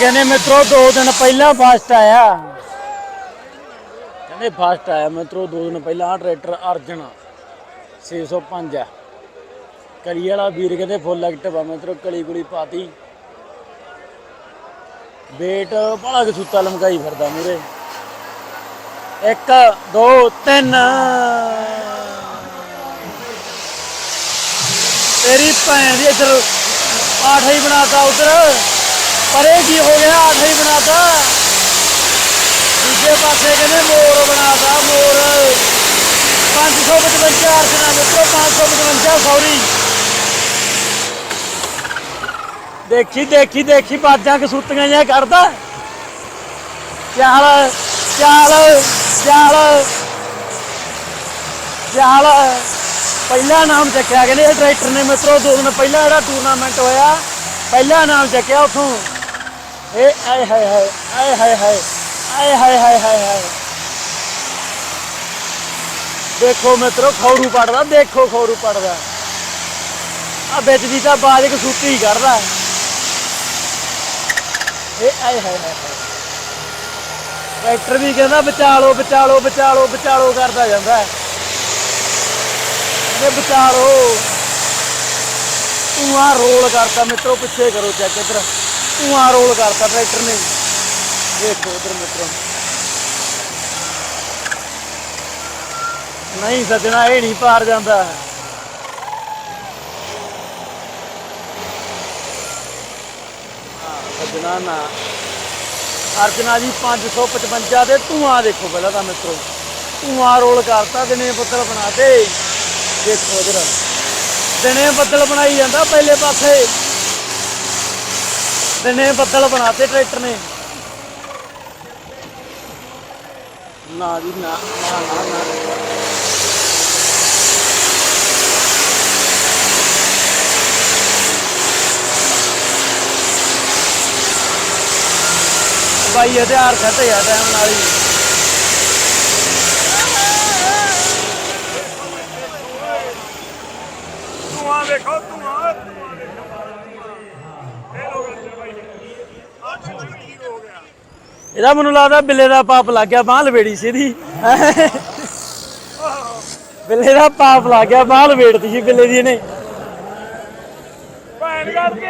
ਕਹਿੰਦੇ ਮਿੱਤਰੋ, ਦੋ ਦਿਨ ਪਹਿਲਾਂ ਫਸਟ ਆਇਆ। ਕਹਿੰਦੇ ਫਸਟ ਆਇਆ ਮਿੱਤਰੋ, ਦੋ ਦਿਨ ਪਹਿਲਾਂ ਆਹ ਟਰੈਕਟਰ ਅਰਜਨ 605 ਆ। ਕਲੀ ਵਾਲਾ ਵੀਰ ਕਹਿੰਦੇ ਫੁੱਲ ਐਕਟਿਵ ਆ ਮਿੱਤਰੋ, ਕਲੀ ਕੁਲੀ ਪਾਤੀ। ਵੇਟ ਬੜਾ ਕਸੂਤਾ ਲਮਕਾਈ ਫਿਰਦਾ ਮੂਰੇ ਇੱਕ, ਦੋ, ਤਿੰਨ। ਤੇਰੀ ਭੈਣ ਦੀ ਇੱਧਰ ਆਠ ਹੀ ਬਣਾਤਾ ਉਧਰ। ਪਰੇ ਕੀ ਹੋ ਗਿਆ? ਆਠ ਹੀ ਬਣਾਤਾ। ਦੂਜੇ ਪਾਸੇ ਕਹਿੰਦੇ ਮੋਰ ਬਣਾਤਾ, ਮੋਰ। 555 ਅਰਚਨਾ ਮਿੱਤਰੋ 555 ਸੌਰੀ। ਦੇਖੀ ਦੇਖੀ ਦੇਖੀ, ਬਾਜਾਂ ਕਸੂਤੀਆਂ ਜਿਹਾ ਕਰਦਾ। ਚੱਲ ਚਾਲ ਚੱਲ ਚੱਲ ਪਹਿਲਾ ਨਾਮ ਚੱਕਿਆ ਕਹਿੰਦੇ, ਇਹ ਟਰੈਕਟਰ ਨੇ ਮਿੱਤਰੋ, ਦੋ ਦਿਨ ਪਹਿਲਾਂ ਜਿਹੜਾ ਟੂਰਨਾਮੈਂਟ ਹੋਇਆ, ਪਹਿਲਾ ਨਾਮ ਚੱਕਿਆ ਉਥੋਂ। ਇਹ ਆਏ ਹਾਏ ਹਾਏ, ਆਏ ਹਾਏ ਹਾਏ, ਆਏ ਹਾਏ ਹਾਏ ਹਾਏ ਹਾਏ। ਦੇਖੋ ਮਿੱਤਰੋ, ਖੌਰੂ ਪੜਦਾ, ਦੇਖੋ ਖੌਰੂ ਪੜਦਾ। ਆ ਵਿੱਚ ਦੀ ਤਾਂ ਬਾਜ ਕਸੂਤੀ ਹੀ ਕਰਦਾ। ਇਹ ਆਏ ਹਾਏ ਹਾਏ ਟਰੈਕਟਰ ਵੀ ਕਹਿੰਦਾ ਬਚਾ ਬਚਾਲੋ ਬਚਾ ਬਚਾਲੋ ਕਰਦਾ ਜਾਂਦਾ। ਹੈ ਇਹ ਬਚਾ ਲਓ ਧੂਆਂ ਰੋਲ ਕਰਤਾ ਮਿੱਤਰੋ, ਪਿੱਛੇ ਕਰੋ ਚੈੱਕ ਇੱਧਰ। ਧੂਆਂ ਰੋਲ ਕਰਤਾ ਟਰੈਕਟਰ ਨੇ। ਦੇਖੋ ਉਧਰ ਮਿੱਤਰੋ। ਨਹੀਂ ਸੱਜਣਾ, ਇਹ ਨਹੀਂ ਪਾਰ ਜਾਂਦਾ। ਸੱਜਣਾ ਨਾ। ਅਰਜਨਾ ਜੀ 555 ਦੇ ਧੂਆਂ ਦੇਖੋ ਪਹਿਲਾਂ ਤਾਂ ਮਿੱਤਰੋ। ਧੂਆਂ ਰੋਲ ਕਰਤਾ, ਦਿਨੇ ਬੱਦਲ ਬਣਾਤੇ। ਦੇਖੋ ਉਧਰ ਦਿਨੇ ਬੱਦਲ ਬਣਾਈ ਜਾਂਦਾ, ਪਹਿਲੇ ਪਾਸੇ। ਦਿਨੇ ਬੱਦਲ ਬਣਾਤੇ ਟਰੈਕਟਰ ਨੇ। ਨਾ ਜੀ ਨਾ ਨਾ ਨਾ ਨਾ। ਬਾਈ ਹਥਿਆਰ ਖੱਤੇ ਆ ਟਾਈਮ ਨਾਲ ਹੀ। ਧੂਆਂ ਵੇਖੋ ਧੂਆਂ ਧੂਆਂ ਵੇਖੋ ਇਹ ਲੋਕ ਅੰਦਰ ਬਾਈ ਅੱਜ ਕੀ ਹੋ ਗਿਆ ਇਹਦਾ ਮੈਨੂੰ ਲੱਗਦਾ ਬਿੱਲੇ ਦਾ ਪਾਪ ਲੱਗ ਗਿਆ, ਬਾਹ ਲਵੇੜੀ ਸੀ ਇਹਦੀ। ਬਿੱਲੇ ਦਾ ਪਾਪ ਲੱਗ ਗਿਆ, ਬਾਹ ਲਵੇੜਤੀ ਸੀ ਬਿੱਲੇ ਦੀ ਇਹਨੇ। ਭੈਣ ਕਰਕੇ